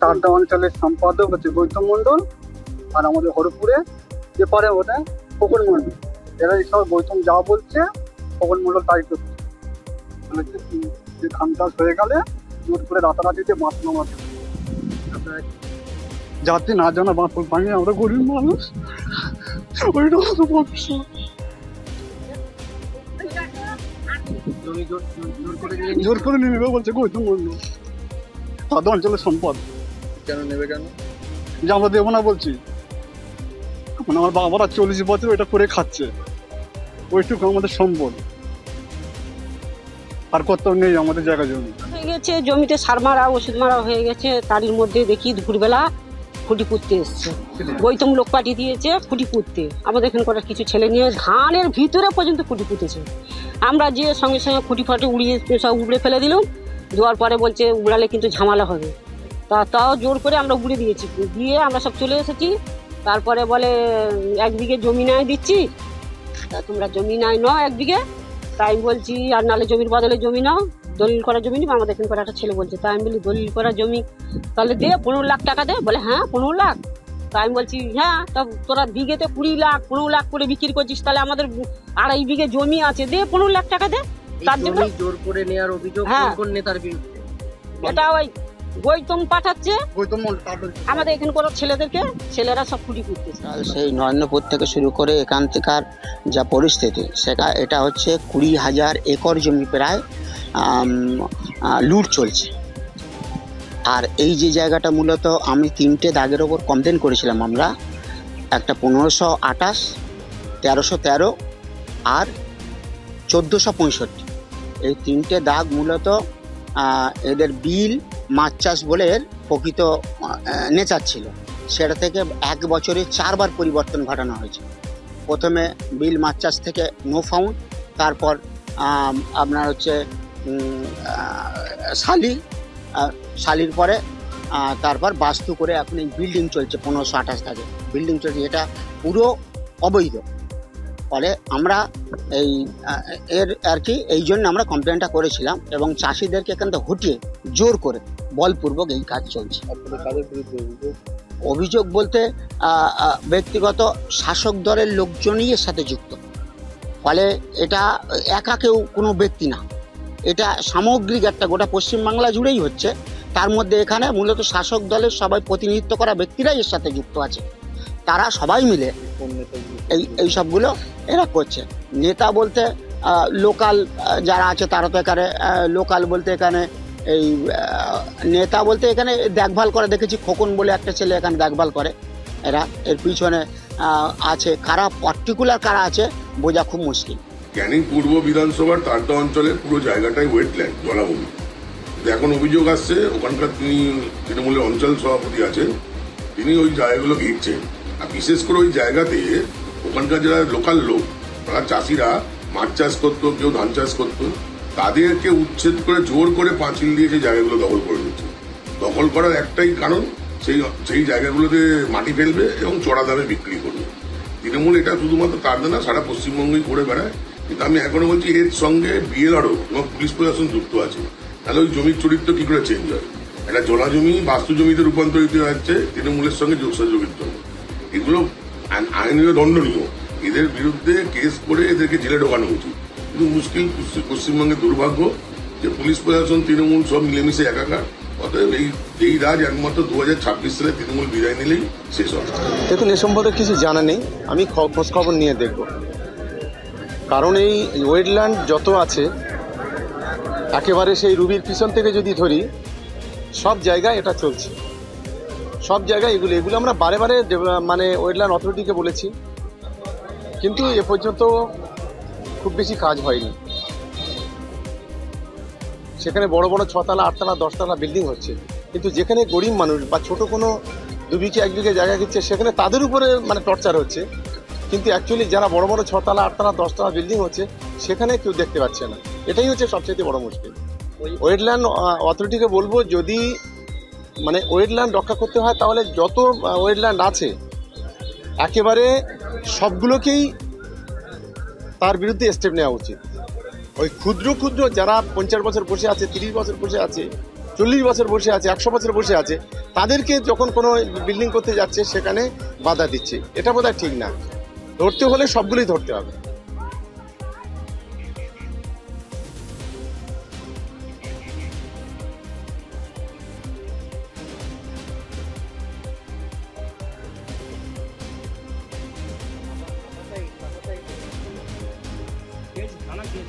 চারদা অঞ্চলের সম্পাদক হচ্ছে গৌতম মণ্ডল আর আমাদের হরপুরে যে পারে ওটা খোকন মণ্ডল। এরা এইসব গৌতম যা বলছে, খোকন মণ্ডল তাই করছে। যে ধান চাষ হয়ে গেলে করে রাতারাতিতে বাঁশ নামাতে যাতে না জানা বাঁশ ভাঙে আমরা গরিব মানুষ। ওইটা ভবিষ্যৎ জমি জোর করে নিয়ে নেবে বলছে গৌতম মণ্ডল। চারদা অঞ্চলের সম্পদ কেন নেবে কেন? যে আমরা দেবো না বলছি। মানে আমার বাবারা চল্লিশ বছর এটা করে খাচ্ছে। ওইটুকু আমাদের সম্বল। আর কত নেই আমাদের জায়গা জমি। হয়ে গেছে জমিতে সার মারা ওষুধ মারা হয়ে গেছে তারই মধ্যে দেখি দুপুরবেলা খুঁটি পুঁততে এসছে। বৈতম লোক পাঠিয়ে দিয়েছে খুঁটি পুঁততে। আমাদের এখানে করার কিছু ছেলে নিয়ে ধানের ভিতরে পর্যন্ত খুঁটি পুঁতেছে। আমরা যে সঙ্গে সঙ্গে খুঁটি ফাটে উড়িয়ে সব উড়ে ফেলে দিলাম দেওয়ার পরে বলছে উড়ালে কিন্তু ঝামেলা হবে। তা তাও জোর করে আমরা উড়ে দিয়েছি। দিয়ে আমরা সব চলে এসেছি। তারপরে বলে এক বিঘে জমি নাই দিচ্ছি। তা তোমরা জমি নাই নাও এক বিঘে। তাই আমি বলছি আর নালে জমির বদলে জমি নাও। দলিল করা জমি নিবো? আমাদের এখানে করে একটা ছেলে বলছে। তাই আমি বলি দলিল করা জমি তাহলে দে পনেরো লাখ টাকা দে। বলে হ্যাঁ পনেরো লাখ? তাই আমি বলছি হ্যাঁ তা তোরা বিঘেতে কুড়ি লাখ পনেরো লাখ করে বিক্রি করছিস তাহলে আমাদের আড়াই বিঘে জমি আছে। দে পনেরো লাখ টাকা দে। তার জন্য- জোর করে নেওয়ার অভিযোগ হ্যাঁ। কোন নেতার বিরুদ্ধে? এটা ওই গৌতম পাঠাচ্ছে। আমাদের এখানে করার ছেলেদেরকে ছেলেরা সব কুড়ি করতেছে সেই নরেন্দ্রপুর থেকে শুরু করে এখান থেকার যা পরিস্থিতি সেটা এটা হচ্ছে কুড়ি হাজার একর জমি প্রায় লুট চলছে। আর এই যে জায়গাটা মূলত আমি তিনটে দাগের ওপর কমপ্লেন করেছিলাম আমরা একটা পনেরোশো আঠাশ তেরোশো তেরো আর চোদ্দোশো পঁয়ষট্টি। এই তিনটে দাগ মূলত এদের বিল মাছ চাষ বলে প্রকৃত নেচার ছিল। সেটা থেকে এক বছরে চারবার পরিবর্তন ঘটানো হয়েছে। প্রথমে বিল মাছ চাষ থেকে নো ফাউন্ড, তারপর আপনার হচ্ছে শালি শালির পরে তারপর বাস্তু করে এখন এই বিল্ডিং চলছে পনেরোশো আঠাশ থাকে বিল্ডিং চলছে, এটা পুরো অবৈধ। ফলে আমরা এই এর আর কি এই জন্য আমরা কমপ্লেনটা করেছিলাম এবং চাষিদেরকে এখান থেকে হটিয়ে জোর করে বলপূর্বক এই কাজ চলছে। অভিযোগ? বলতে ব্যক্তিগত শাসক দলের লোকজনই এর সাথে যুক্ত। ফলে এটা একা কেউ কোনো ব্যক্তি না। এটা সামগ্রিক একটা গোটা পশ্চিমবাংলা জুড়েই হচ্ছে। তার মধ্যে এখানে মূলত শাসক দলের সবাই প্রতিনিধিত্ব করা ব্যক্তিরাই এর সাথে যুক্ত আছে। তারা সবাই মিলে এই এই সবগুলো এরা করছে। নেতা বলতে লোকাল যারা আছে তারা তো এখানে লোকাল বলতে এখানে এই নেতা বলতে এখানে দেখভাল করে। দেখেছি খোকন বলে একটা ছেলে এখানে দেখভাল করে। এরা, এর পিছনে আছে কারা পার্টিকুলার কারা আছে, বোঝা খুব মুশকিল। ক্যানিং পূর্ব বিধানসভার তারদা অঞ্চলের পুরো জায়গাটাই ওয়েটল্যান্ড জলাভূমি। এখন অভিযোগ আসছে, ওখানকার তিনি তৃণমূলের অঞ্চল সভাপতি আছেন, তিনি ওই জায়গাগুলো ঘিরছেন। আর বিশেষ করে ওই জায়গাতে ওখানকার যারা লোকাল লোক, তারা চাষিরা মাছ চাষ করতো, কেউ ধান চাষ করতো, তাদেরকে উচ্ছেদ করে, জোর করে পাঁচিল দিয়ে সেই জায়গাগুলো দখল করে নিচ্ছে। দখল করার একটাই কারণ, সেই সেই জায়গাগুলোতে মাটি ফেলবে এবং চড়া দামে বিক্রি করবে। তৃণমূল এটা শুধুমাত্র তার না, সারা পশ্চিমবঙ্গেই করে বেড়ায়। কিন্তু আমি এখনও বলছি, এর সঙ্গে বিএলআরও এবং পুলিশ প্রশাসন যুক্ত আছে। তাহলে ওই জমির চরিত্র কি করে চেঞ্জ হয়? একটা জলা জমি বাস্তু জমিতে রূপান্তরিত হচ্ছে, তৃণমূলের সঙ্গে যোগসাযোগের জন্য। এগুলো আইনীয় দণ্ডনীয়। এদের বিরুদ্ধে কেস করে এদেরকে জেলে ঢোকানো উচিত। কিন্তু মুশকিল, পশ্চিম- পশ্চিমবঙ্গের দুর্ভাগ্য যে পুলিশ প্রশাসন, তৃণমূল সব মিলেমিশে একাকার। অতএব এই এই রাজ একমাত্র দু হাজার ছাব্বিশ সালে তৃণমূল বিদায় নিলেই শেষ হবে। দেখুন, এ সম্বন্ধে কিছু জানা নেই। আমি খোঁজ খবর নিয়ে দেখব। কারণ এই ওয়েটল্যান্ড যত আছে, একেবারে সেই রুবির পিছন থেকে যদি ধরি, সব জায়গায় এটা চলছে। সব জায়গায় এগুলো এগুলো আমরা বারে বারে মানে ওয়েটল্যান্ড অথরিটিকে বলেছি। কিন্তু এ পর্যন্ত খুব বেশি কাজ হয়নি। সেখানে বড় বড় ছতলা আটতলা দশতলা বিল্ডিং হচ্ছে। কিন্তু যেখানে গরিব মানুষ বা ছোট কোনো দু বিঘে এক বিঘে জায়গা কিনছে সেখানে তাদের উপরে মানে টর্চার হচ্ছে। কিন্তু অ্যাকচুয়ালি যারা বড় বড় ছতলা আটতলা দশতলা বিল্ডিং হচ্ছে সেখানে কেউ দেখতে পাচ্ছে না। এটাই হচ্ছে সবচেয়ে বড় মুশকিল। ওয়েটল্যান্ড অথরিটিকে বলব যদি মানে ওয়েটল্যান্ড রক্ষা করতে হয়, তাহলে যত ওয়েটল্যান্ড আছে, একেবারে সবগুলোকেই তার বিরুদ্ধে স্টেপ নেওয়া উচিত। ওই ক্ষুদ্র ক্ষুদ্র যারা পঞ্চাশ বছর বসে আছে, তিরিশ বছর বসে আছে, চল্লিশ বছর বসে আছে, একশো বছর বসে আছে, তাদেরকে যখন কোনো বিল্ডিং করতে যাচ্ছে, সেখানে বাধা দিচ্ছে। এটা বোধ ঠিক না। ধরতে হলে সবগুলোই ধরতে হবে।